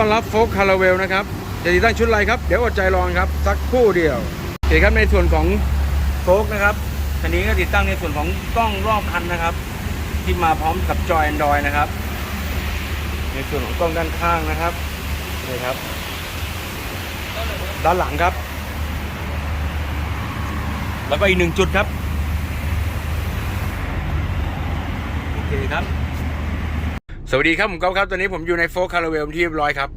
ต้อนรับโฟกคาราเวลนะครับจะติดตั้งชุดอะไรครับ เดี๋ยวอดใจรองครับ สักครู่เดียวโอเคครับในส่วนของโฟกนะครับคันนี้ก็ติดตั้งในส่วนของกล้องรอบคันนะครับ ที่มาพร้อมกับจอย Android นะครับ ในส่วนของกล้องด้านข้างนะครับนี่ครับ ด้านหลังครับ แล้วก็อีกหนึ่งจุดครับ โอเคครับ สวัสดีครับผมก๊อฟครับ ตอนนี้ผมอยู่ในโฟกคาราเวลที่เรียบร้อยครับ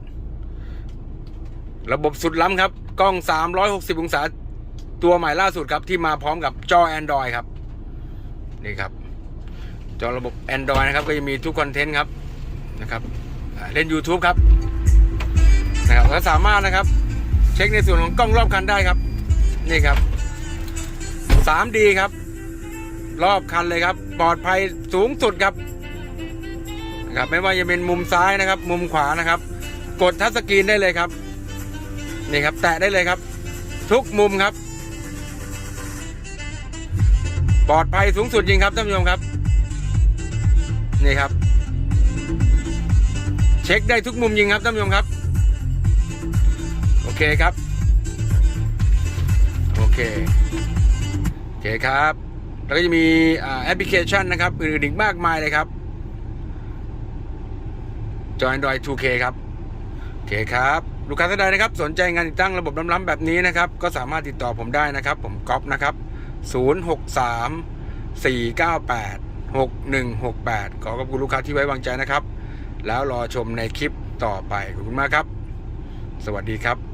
ระบบสุดล้ำครับ กล้อง 360 องศา ตัวใหม่ล่าสุดครับที่มาพร้อมกับจอ Android ครับ นี่ครับ จอระบบ Android นะครับ ก็จะมีทุกคอนเทนต์ครับนะครับเล่น YouTube ครับนะครับก็สามารถนะครับ เช็คในส่วนของกล้องรอบคันได้ครับ นี่ครับ 3D ครับ รอบคันเลยครับ ปลอดภัยสูงสุดครับ นะครับไม่ว่าจะเป็นมุมซ้ายนะครับ มุมขวานะครับ กดทัชสกรีนได้เลยครับนี่ครับ แตะได้เลยครับ ทุกมุมครับ ปลอดภัยสูงสุดจริงครับท่านผู้ชมครับ นี่ครับ เช็คได้ทุกมุมจริงครับท่านผู้ชมครับ โอเคครับ โอเคโอเคครับแล้วก็จะมีแอปพลิเคชันนะครับอื่นๆอีกมากมายเลยครับ จอ Android 2K ครับโอเคครับ ลูกค้าท่านใดนะครับ สนใจงานติดตั้งระบบล้ำๆแบบนี้นะครับ ก็สามารถติดต่อผมได้นะครับ ผมก๊อฟนะครับ 063 498 6168 ขอขอบคุณลูกค้าที่ไว้วางใจนะครับ แล้วรอชมในคลิปต่อไปขอบคุณมากครับ สวัสดีครับ